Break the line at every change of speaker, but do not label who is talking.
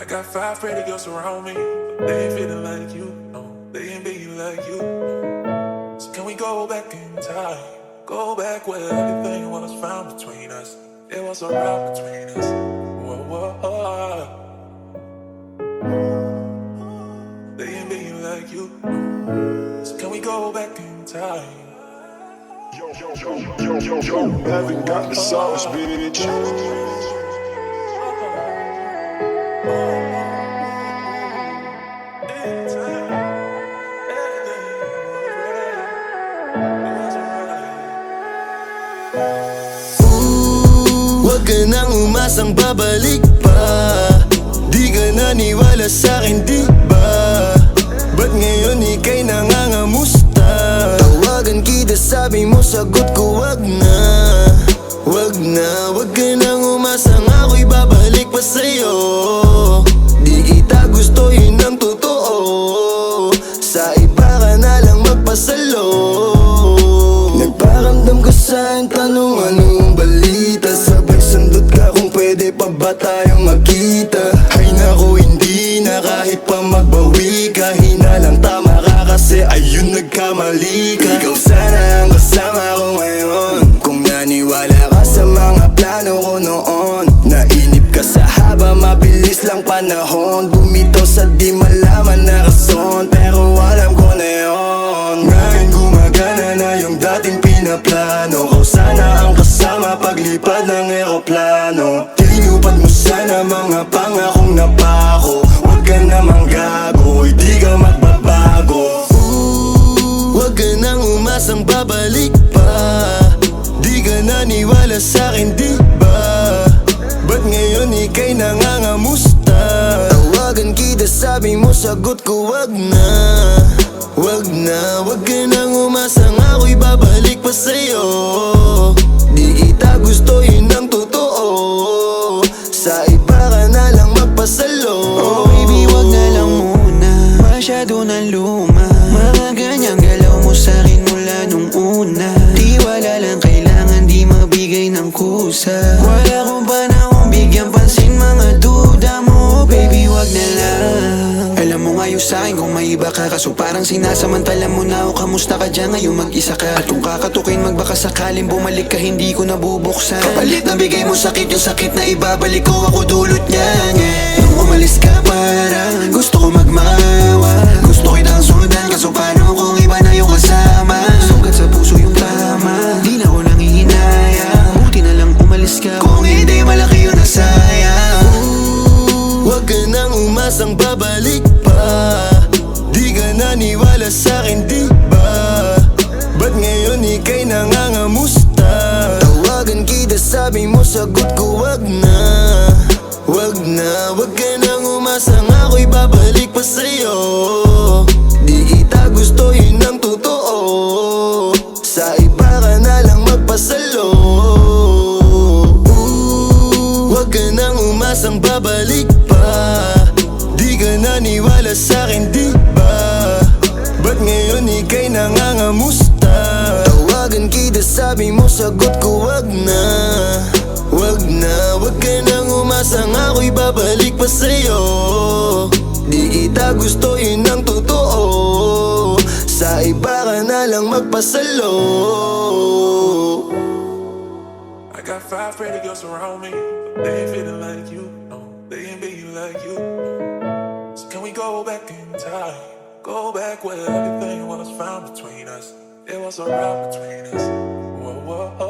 I got five pretty girls around me, they ain't feeling like you. No, they ain't being like you. So can we go back in time? Go back where everything was found between us. There was a rock between us. Whoa, whoa, whoa. They ain't being like you. So can we go back in time?
Yo, yo, yo, yo, yo, yo, haven't got the sauce, bitch.
Nang umasang babalik pa. Di ka naniwala sa'kin di ba? Ba't ngayon ika'y nangangamusta? Tawagan kita sabi mo sagot ko wag na. Wag na, wag ka nang umasang ako'y babalik pa sa'yo. Di kita gusto yun ang totoo. Sa iba ka na lang magpasalo. Nagparamdam ko sa'yo tanong anong balita magkita. Ay nako hindi na kahit pa magbawi ka. Hinalang tama ka kasi ayun nagkamali ka. Ikaw sana ang kasama ko ngayon. Kung naniwala ka sa mga plano ko noon. Nainip ka sa haba mabilis lang panahon. Bumitaw sa di malaman na rason Pero alam ko na yun. Ngayon gumagana na yung dating pinaplano Kau sana ang kasama paglipad ng eroplano Tinupad mo sana mga pangakong napako. Huwag ka namang gago, hindi ka magbabago. Huwag ka nang umasang babalik pa. Di ka naniwala sa'kin di ba? Ba't ngayon ika'y nangangamusta? Tawagan kita sabi mo sagot ko wag na. Wag na, wag ka nang umasang ako'y babalik pa sa'yo Sa iba ka
Kaso parang sinasamantala mo na ako Kamusta ka dyan? Ngayon mag-isa ka. At kung kakatukin magbaka sakaling bumalik ka Hindi ko nabubuksan. Kapalit na bigay mo sakit yung sakit na ibabalik ko Ako dulot yeah. Nung umalis ka parang
sabi mo sagot ko wag na Wag na, wag ka nang umasang ako'y babalik pa sa'yo. Di kita gusto yun ang totoo Sa iba ka na lang magpasalo. Huwag ka nang umasang babalik pa. Di ka naniwala sa'kin di ba? Ba't ngayon ika'y nangangamusta sabi mo sagot ko wag na Wag na, wag ka nang umasang ako'y babalik pa sa'yo Di kita gusto yun ang totoo Sa iba ka na lang magpasalo
I got five pretty girls around me, they ain't feeling like you. No, they ain't being like you. So can we go back in time? Go back where everything was found between us. There was a rock between us. world.